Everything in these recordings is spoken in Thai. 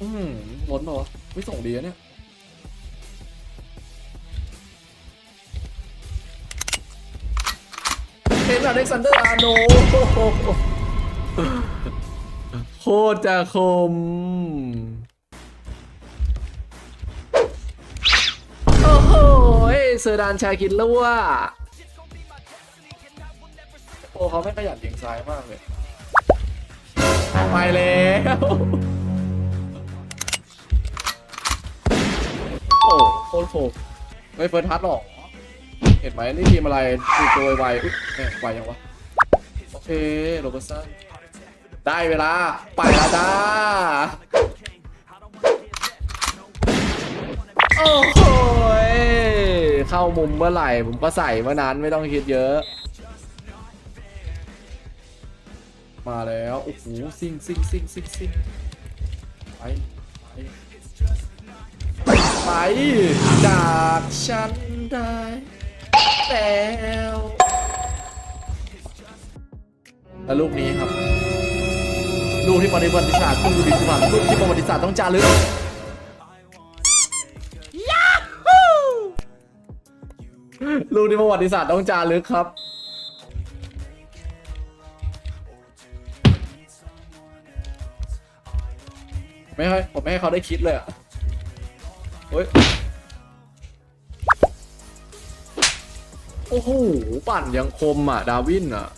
อืมล้นเหรอไม่ส่งดีนะเนี่ยเป็นอเล็กซานเดอร์อาร์โนโคตรจะคมโอ้โหเซอร์ดานชาคินแล้วว่าโอ้เขาไม่ขยันยิงซ้ายมากเลย ไปแล้ว โอ้โคตรโคมไม่เฟิร์สทัชหรอก เห็นไหมนี่ทีมอะไรทีมตัวไวๆอุ๊ยแม่งไวยังวะ โอเคโรเบอร์สันได้เวลา ไปแล้วจ้าโอ้โหเข้ามุมเมื่อไหร่ผมก็ใส่เมื่อนั้นไม่ต้องคิดเยอะ มาแล้ว โอ้โหซิงซิงซิงซิงซิงไปไป ไป จากฉันได้แล้วแล้วลูกนี้ครับ ลูกที่ประวัติศาสตร์ต้องดูดีกว่าลูกที่ประวัติศาสตร์ต้องจารึกลูกที่ประวัติศาสตร์ต้องจารึกครับไม่ให้ผมไม่ให้เขาได้คิดเลยอะ ฮ้ย โอ้โห ปั่นยังคมอะ ดาวินอะ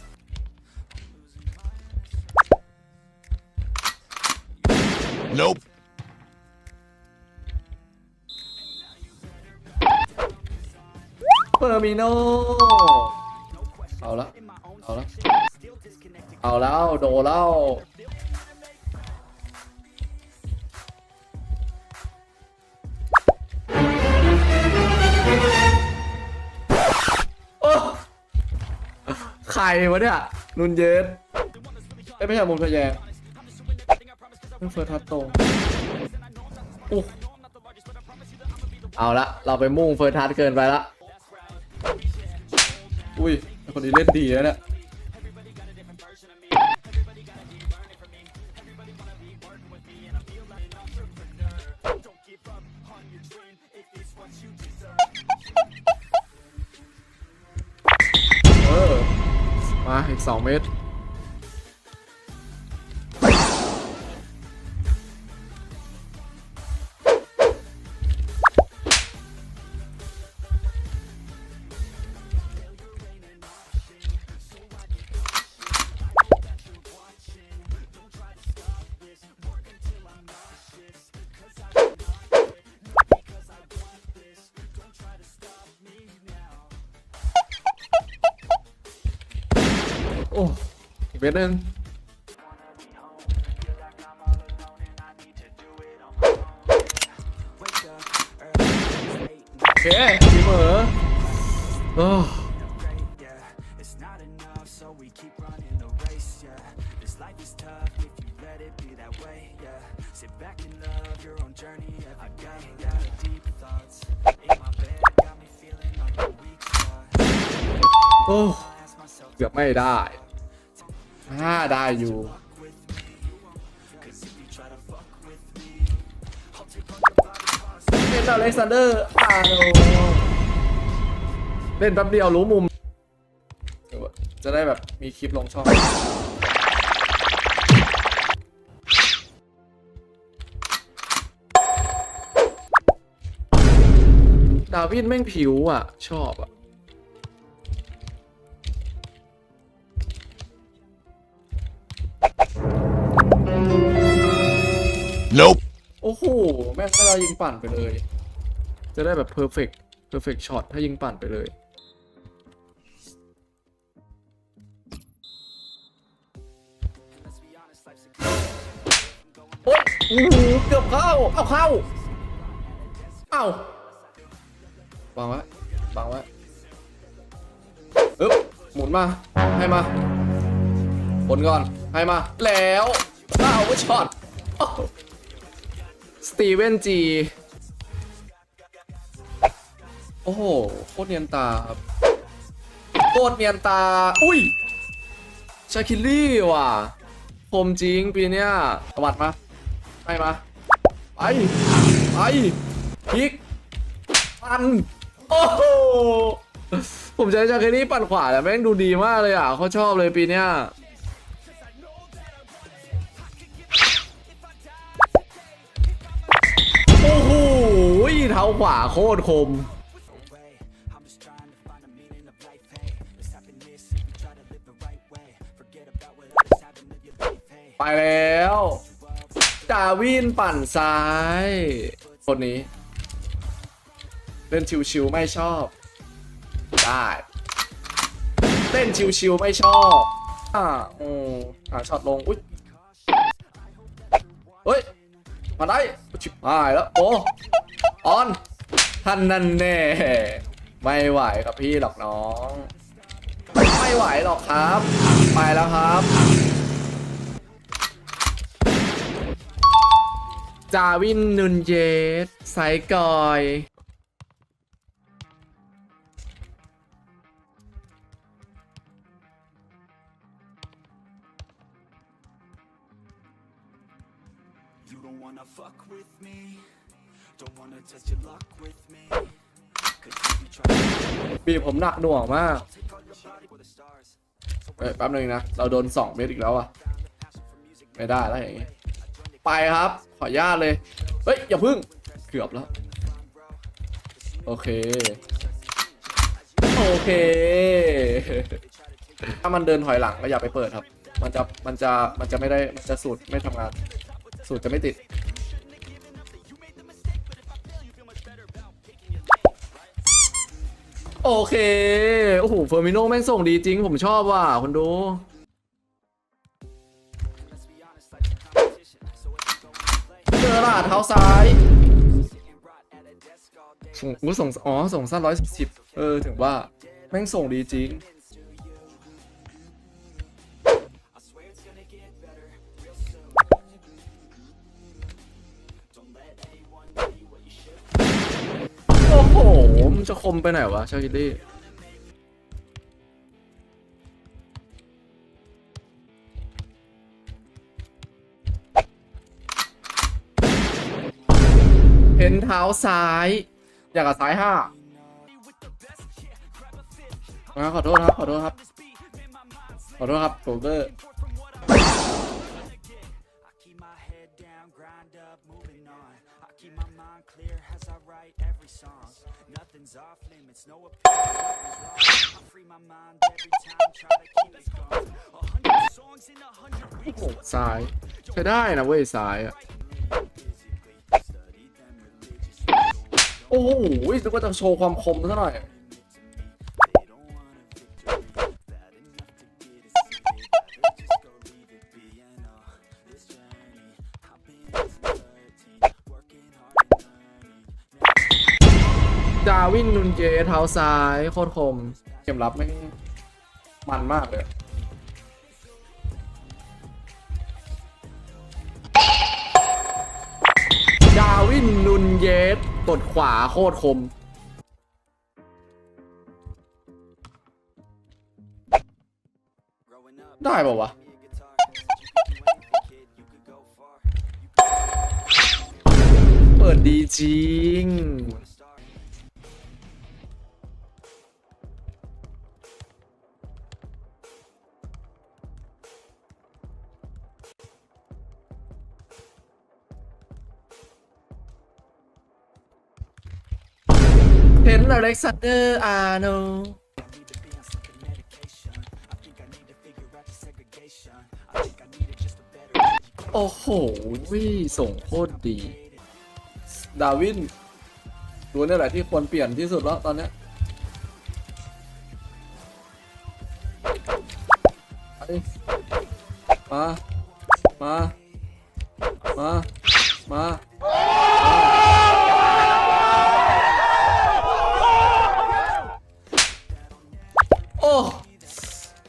Nope. เฟอร์มิโน เอาละ เอาละ เอาแล้ว โดนแล้ว รวะเนี่ยนุนเยสเอ้ยไม่ใช่มุนพะแยงเฟิร์สทัตโตอู้เอาละเราไปมุ่งเฟิร์สทัตเกินไปละอุ้ยไอ้คนนี้เล่นดีนะเนี่ย มาอีกสองเมตร weak spot. โอ้ Ask myself, เกือบไม่ได้ ห้าได้อยู่เป็นอเล็กซานเดอร์อาโนเล่นแป๊บเดียวรู้มุม จะได้แบบมีคลิปลงช่องดาวินแม่งผิวอะ ชอบอะ Nope. โอ้โห แม่งก็เรายิงปั่นไปเลย จะได้แบบเพอร์เฟกต์เพอร์เฟกต์ช็อตถ้ายิงปั่นไปเลยโอ๊ยโอ้โหเกือบเข้า เอาเข้า เอาวางไว้วางไว้เอ๊บหมุนมา ให้มาผลก่อน ให้มา แล้วเอาไว้ช็อต สตีเวนจี โอ้โห โคตรเนียนตาครับโคตรเนียนตา อุ้ย ชาคิลลี่ว่ะคมจริงปีเนี้ยสวัสดมาให้มา ไป ไปพลิก ปั่นโอ้โหผมใช้จากนี้ปั่นขวาแต่แม่งดูดีมากเลยอะเขาชอบเลยปีเนี้ย้าขวาโคตรคม ไปแล้วจาวินปั่นซ้าย คนนี้ เล่นชิวๆไม่ชอบ ได้เล่นชิวๆไม่ชอบอ่าอืออ่าช็อตลง อุ้ยเฮ้ย มาได้ชิบหายแล้ว โอ้ ออนท่านนั่นแน่ไม่ไหวกับพี่หรอกน้อง ไม่ไหวหรอกครับ ไปแล้วครับ จาวินนุนเยสไซกอย บีบผมหนักหน่วงมาก เอ้ยแป๊บนึงนะ เราโดน2เม็ดอีกแล้วอะไม่ได้แล้วอย่างงี้ ไปครับ ขออนุญาตเลย เฮ้ย อย่าพึ่ง เกือบแล้ว โอเค โอเค ถ้ามันเดินถอยหลังก็อย่าไปเปิดครับ มันจะ มันจะ มันจะไม่ได้ มันจะสูตรไม่ทำงาน สูตรจะไม่ติด โอเค โอ้โหเฟอร์มิโนแม่งส่งดีจริง ผมชอบว่ะคนดู เจอละเท้าซ้ายส่งกูส่งอ๋อ ส่งสั้นร้อยสิบเออ ถึงว่า แม่งส่งดีจริง มันจะคมไปไหนวะชาคิดดี้เห็นเท้าซ้าย อยากกับซ้ายห้าอ่าขอโทษครับ ขอโทษครับ ขอโทษครับโกเกอร์ I keep my head down, grind up, moving on. I keep my mind clear as I write every song. Nothing's off limits, no opinions, nothing's wrong. I free my mind every time, try to keep it going. A hundred songs in a hundred โอ้โหซ้ายใช้ได้นะเว้ยซ้ายอะโอ้โหนึกว่าจะโชว์ความคมซะหน่อย วินนุนเจเท้าซ้ายโคตรคม เกมรับไม่มันมากเลยดาวินนุนเยสกดขวาโคตรคม ได้ป่าวะเปิดดีจริง นต์อเล็กซานเดอร์อาโนโอ้โหวิส่งโคตรดี ดาวินตัวนี้แหละที่ควรเปลี่ยนที่สุดแล้วตอนนี้มา มา มา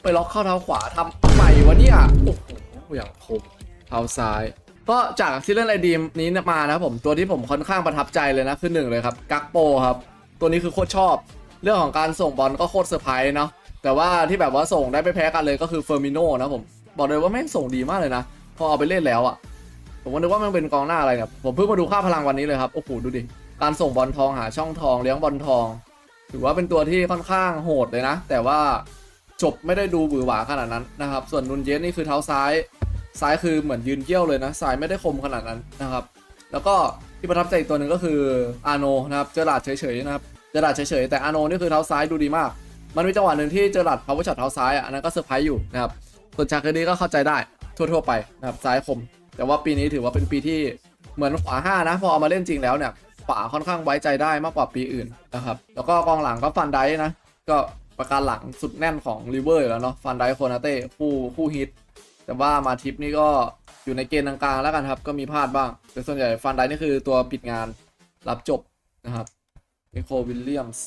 ไปล็อกเข้าเท้าขวาทำใหม่วะเนี่ยโอ้โหอย่างคมเท้าซ้าย ก็จากที่เล่นไอดีมนี้มานะผมตัวที่ผมค่อนข้างประทับใจเลยนะคือหนึ่งเลยครับกักโปครับ ตัวนี้คือโคตรชอบ เรื่องของการส่งบอลก็โคตรเซอร์ไพรส์เนาะแต่ว่าที่แบบว่าส่งได้ไม่แพ้กันเลยก็คือเฟอร์มิโน่นะผมบอกเลยว่าแม่งส่งดีมากเลยนะ พอเอาไปเล่นแล้วอะผมก็นึกว่ามันเป็นกองหน้าอะไรเนี่ยผมเพิ่งมาดูค่าพลังวันนี้เลยครับโอ้โหดูดิการส่งบอลทองหาช่องทองเลี้ยงบอลทอง ถือว่าเป็นตัวที่ค่อนข้างโหดเลยนะ แต่ว่า จบไม่ได้ดูบือหวาขนาดนั้นนะครับ ส่วนนุนเยสนี่คือเท้าซ้าย ซ้ายคือเหมือนยืนเกี้ยวเลยนะซ้ายไม่ได้คมขนาดนั้นนะครับ แล้วก็ที่ประทับใจอีกตัวหนึ่งก็คืออาโนนะครับเจอราดเฉยๆนะครับเจอราดเฉยๆแต่อาโนนี่คือเท้าซ้ายดูดีมาก มันมีจังหวะหนึ่งที่เจอราดพาวเวอร์ช็อตเท้าซ้ายอะอันนั้นก็เซอร์ไพรส์อยู่นะครับส่วนชาเกอร์ดีก็เข้าใจได้ทั่วๆไปนะครับซ้ายคม แต่ว่าปีนี้ถือว่าเป็นปีที่เหมือนขวาห้านะพอเอามาเล่นจริงแล้วเนี่ยขวาค่อนข้างไว้ใจได้มากกว่าปีอื่นนะครับแล้วก็กองหลังก็ฟันไดนะก็ ประการหลังสุดแน่นของลิเวอร์อยู่แล้วเนาะฟันไดโคนาเต้คู่คู่ฮิต แต่ว่ามาทิปนี่ก็อยู่ในเกณฑ์กลางๆแล้วกันครับ ก็มีพลาดบ้าง แต่ส่วนใหญ่ฟันไดนี่คือตัวปิดงานรับจบนะครับเอโควิลเลียมส์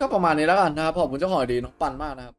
ก็ประมาณนี้แล้วกันนะครับขอบคุณเจ้าของดีน้องปันมากนะครับ